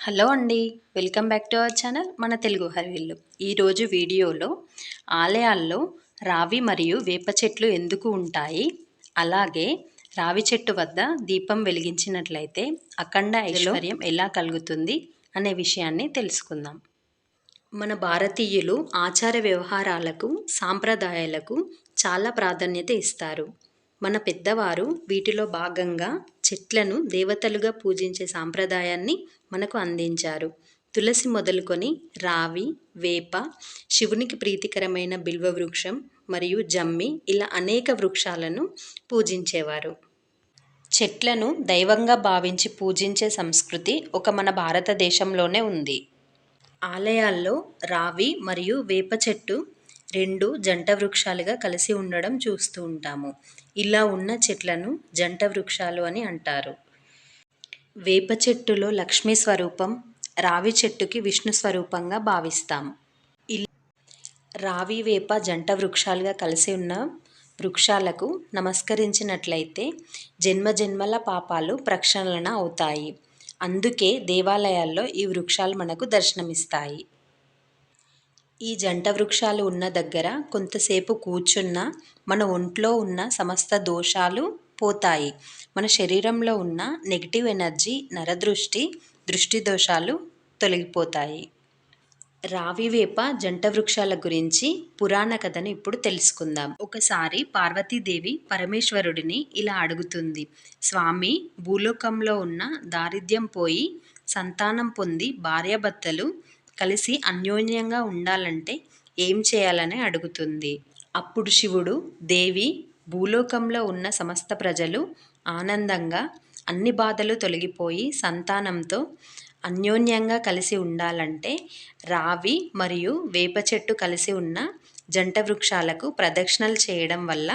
Hello అండి. Welcome back to our channel మన తెలుగు హరివిల్లు. ఈరోజు వీడియోలో ఆలయాల్లో రావి మరియు వేప చెట్లు ఎందుకు ఉంటాయి? అలాగే రావి చెట్టు వద్ద దీపం వెలిగించినట్లయితే అఖండ ఐశ్వర్యం ఎలా కలుగుతుంది అనే విషయాన్ని తెలుసుకుందాం. మన భారతీయులు ఆచార వ్యవహారాలకు సాంప్రదాయాలకు చాలా ప్రాధాన్యత ఇస్తారు. మన పెద్దవారు వీటిలో భాగంగా చెట్లను దేవతలుగా పూజించే సాంప్రదాయాన్ని మనకు అందించారు. తులసి మొదలుకొని రావి వేప శివునికి ప్రీతికరమైన బిల్వ వృక్షం మరియు జమ్మి ఇలా అనేక వృక్షాలను పూజించేవారు. చెట్లను దైవంగా భావించి పూజించే సంస్కృతి ఒక మన భారతదేశంలోనే ఉంది. ఆలయాల్లో రావి మరియు వేప చెట్టు రెండు జంట వృక్షాలుగా కలిసి ఉండడం చూస్తూ ఉంటాము. ఇలా ఉన్న చెట్లను జంట వృక్షాలు అని అంటారు. వేప చెట్టులో లక్ష్మీ స్వరూపం రావి చెట్టుకి విష్ణు స్వరూపంగా భావిస్తాం. రావి వేప జంట వృక్షాలుగా కలిసి ఉన్న వృక్షాలకు నమస్కరించినట్లయితే జన్మజన్మల పాపాలు ప్రక్షాళన అవుతాయి. అందుకే దేవాలయాల్లో ఈ వృక్షాలు మనకు దర్శనమిస్తాయి. ఈ జంట వృక్షాలు ఉన్న దగ్గర కొంతసేపు కూర్చున్న మన ఒంట్లో ఉన్న సమస్త దోషాలు పోతాయి. మన శరీరంలో ఉన్న నెగిటివ్ ఎనర్జీ నరదృష్టి దృష్టి దోషాలు తొలగిపోతాయి. రావివేప జంట వృక్షాల గురించి పురాణ కథను ఇప్పుడు తెలుసుకుందాం. ఒకసారి పార్వతీదేవి పరమేశ్వరుడిని ఇలా అడుగుతుంది. స్వామి భూలోకంలో ఉన్న దారిద్ర్యం పోయి సంతానం పొంది భార్యాభర్తలు కలిసి అన్యోన్యంగా ఉండాలంటే ఏం చేయాలని అడుగుతుంది? అప్పుడు శివుడు దేవి భూలోకంలో ఉన్న సమస్త ప్రజలు ఆనందంగా అన్ని బాధలు తొలగిపోయి సంతానంతో అన్యోన్యంగా కలిసి ఉండాలంటే రావి మరియు వేప చెట్టు కలిసి ఉన్న జంట వృక్షాలకు ప్రదక్షిణలు చేయడం వల్ల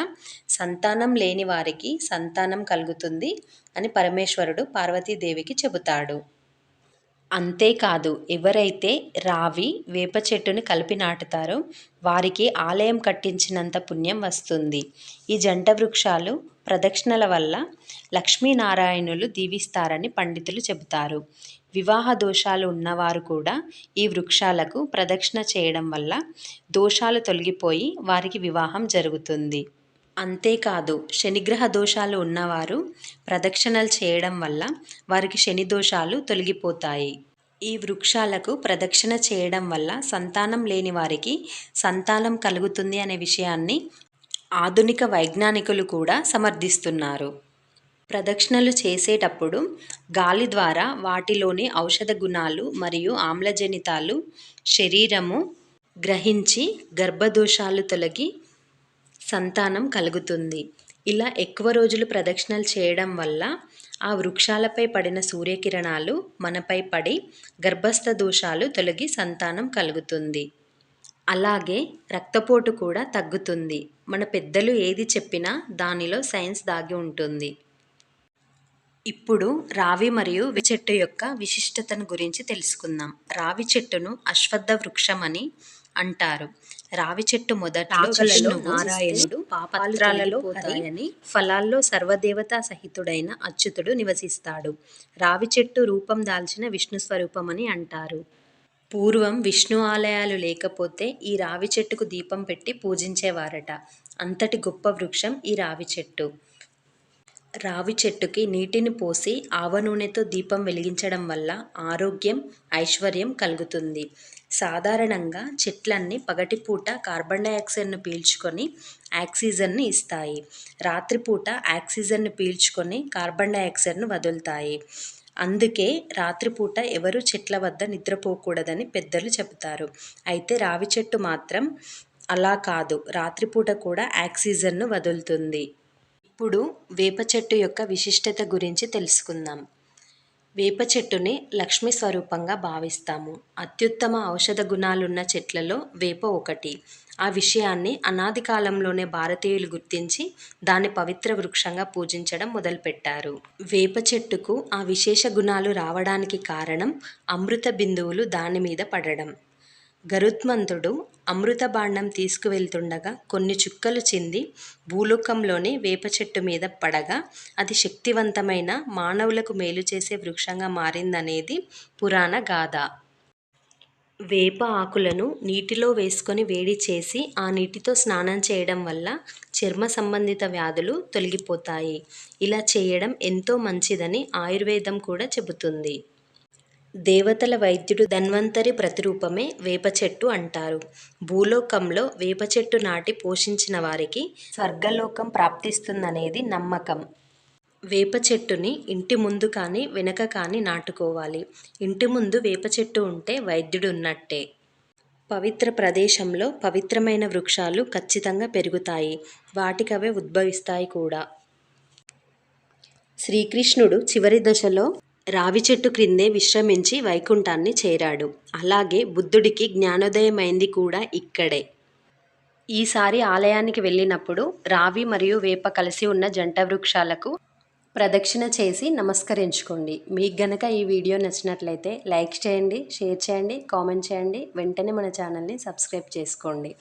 సంతానం లేని వారికి సంతానం కలుగుతుంది అని పరమేశ్వరుడు పార్వతీదేవికి చెబుతాడు. అంతేకాదు ఎవరైతే రావి వేప చెట్టును కలిపి నాటుతారో వారికి ఆలయం కట్టించినంత పుణ్యం వస్తుంది. ఈ జంట వృక్షాలు ప్రదక్షిణల వల్ల లక్ష్మీనారాయణులు దీవిస్తారని పండితులు చెబుతారు. వివాహ దోషాలు ఉన్నవారు కూడా ఈ వృక్షాలకు ప్రదక్షిణ చేయడం వల్ల దోషాలు తొలగిపోయి వారికి వివాహం జరుగుతుంది. అంతేకాదు శనిగ్రహ దోషాలు ఉన్నవారు ప్రదక్షిణలు చేయడం వల్ల వారికి శని దోషాలు తొలగిపోతాయి. ఈ వృక్షాలకు ప్రదక్షిణ చేయడం వల్ల సంతానం లేని వారికి సంతానం కలుగుతుంది అనే విషయాన్ని ఆధునిక వైజ్ఞానికులు కూడా సమర్థిస్తున్నారు. ప్రదక్షిణలు చేసేటప్పుడు గాలి ద్వారా వాటిలోని ఔషధ గుణాలు మరియు ఆమ్లజనితాలు శరీరము గ్రహించి గర్భదోషాలు తొలగి సంతానం కలుగుతుంది. ఇలా ఎక్కువ రోజులు ప్రదక్షిణలు చేయడం వల్ల ఆ వృక్షాలపై పడిన సూర్యకిరణాలు మనపై పడి గర్భస్థ దోషాలు తొలగి సంతానం కలుగుతుంది. అలాగే రక్తపోటు కూడా తగ్గుతుంది. మన పెద్దలు ఏది చెప్పినా దానిలో సైన్స్ దాగి ఉంటుంది. ఇప్పుడు రావి మరియు చెట్టు యొక్క విశిష్టతను గురించి తెలుసుకుందాం. రావి చెట్టును అశ్వత్థ వృక్షం అని అంటారు. రావి చెట్టు మొదట నారాయణుడు పాపాలలో పోతాయని ఫలాల్లో సర్వదేవతా సహితుడైన అచ్యుతుడు నివసిస్తాడు. రావి చెట్టు రూపం దాల్చిన విష్ణు స్వరూపం అని అంటారు. పూర్వం విష్ణు ఆలయాలు లేకపోతే ఈ రావి చెట్టుకు దీపం పెట్టి పూజించేవారట. అంతటి గొప్ప వృక్షం ఈ రావి చెట్టు. రావి చెట్టుకి నీటిని పోసి ఆవ నూనెతో దీపం వెలిగించడం వల్ల ఆరోగ్యం ఐశ్వర్యం కలుగుతుంది. సాధారణంగా చెట్లన్నీ పగటిపూట కార్బన్ డైఆక్సైడ్ను పీల్చుకొని ఆక్సిజన్ను ఇస్తాయి. రాత్రిపూట ఆక్సిజన్ను పీల్చుకొని కార్బన్ డైఆక్సైడ్ను వదులుతాయి. అందుకే రాత్రిపూట ఎవరు చెట్ల వద్ద నిద్రపోకూడదని పెద్దలు చెబుతారు. అయితే రావి చెట్టు మాత్రం అలా కాదు. రాత్రిపూట కూడా ఆక్సిజన్ను వదులుతుంది. ఇప్పుడు వేప చెట్టు యొక్క విశిష్టత గురించి తెలుసుకుందాం. వేప చెట్టుని లక్ష్మీ స్వరూపంగా భావిస్తాము. అత్యుత్తమ ఔషధ గుణాలున్న చెట్లలో వేప ఒకటి. ఆ విషయాన్ని అనాది కాలంలోనే భారతీయులు గుర్తించి దాన్ని పవిత్ర వృక్షంగా పూజించడం మొదలుపెట్టారు. వేప చెట్టుకు ఆ విశేష గుణాలు రావడానికి కారణం అమృత బిందువులు దాని మీద పడడం. గరుత్మంతుడు అమృతబాండం తీసుకువెళ్తుండగా కొన్ని చుక్కలు చింది భూలోకంలోని వేప చెట్టు మీద పడగా అది శక్తివంతమైన మానవులకు మేలు చేసే వృక్షంగా మారిందనేది పురాణ గాథ. వేప ఆకులను నీటిలో వేసుకొని వేడి చేసి ఆ నీటితో స్నానం చేయడం వల్ల చర్మ సంబంధిత వ్యాధులు తొలగిపోతాయి. ఇలా చేయడం ఎంతో మంచిదని ఆయుర్వేదం కూడా చెబుతుంది. దేవతల వైద్యుడు ధన్వంతరి ప్రతిరూపమే వేప చెట్టు అంటారు. భూలోకంలో వేప చెట్టు నాటి పోషించిన వారికి స్వర్గలోకం ప్రాప్తిస్తుందనేది నమ్మకం. వేప చెట్టుని ఇంటి ముందు కానీ వెనక కానీ నాటుకోవాలి. ఇంటి ముందు వేప చెట్టు ఉంటే వైద్యుడు ఉన్నట్టే. పవిత్ర ప్రదేశంలో పవిత్రమైన వృక్షాలు ఖచ్చితంగా పెరుగుతాయి. వాటికవే ఉద్భవిస్తాయి కూడా. శ్రీకృష్ణుడు చివరి దశలో రావి చెట్టు క్రిందే విశ్రమించి వైకుంఠాన్ని చేరాడు. అలాగే బుద్ధుడికి జ్ఞానోదయమైంది కూడా ఇక్కడే. ఈసారి ఆలయానికి వెళ్ళినప్పుడు రావి మరియు వేప కలిసి ఉన్న జంట వృక్షాలకు ప్రదక్షిణ చేసి నమస్కరించుకోండి. మీకు గనక ఈ వీడియో నచ్చినట్లయితే లైక్ చేయండి షేర్ చేయండి కామెంట్ చేయండి. వెంటనే మన ఛానల్ని సబ్స్క్రైబ్ చేసుకోండి.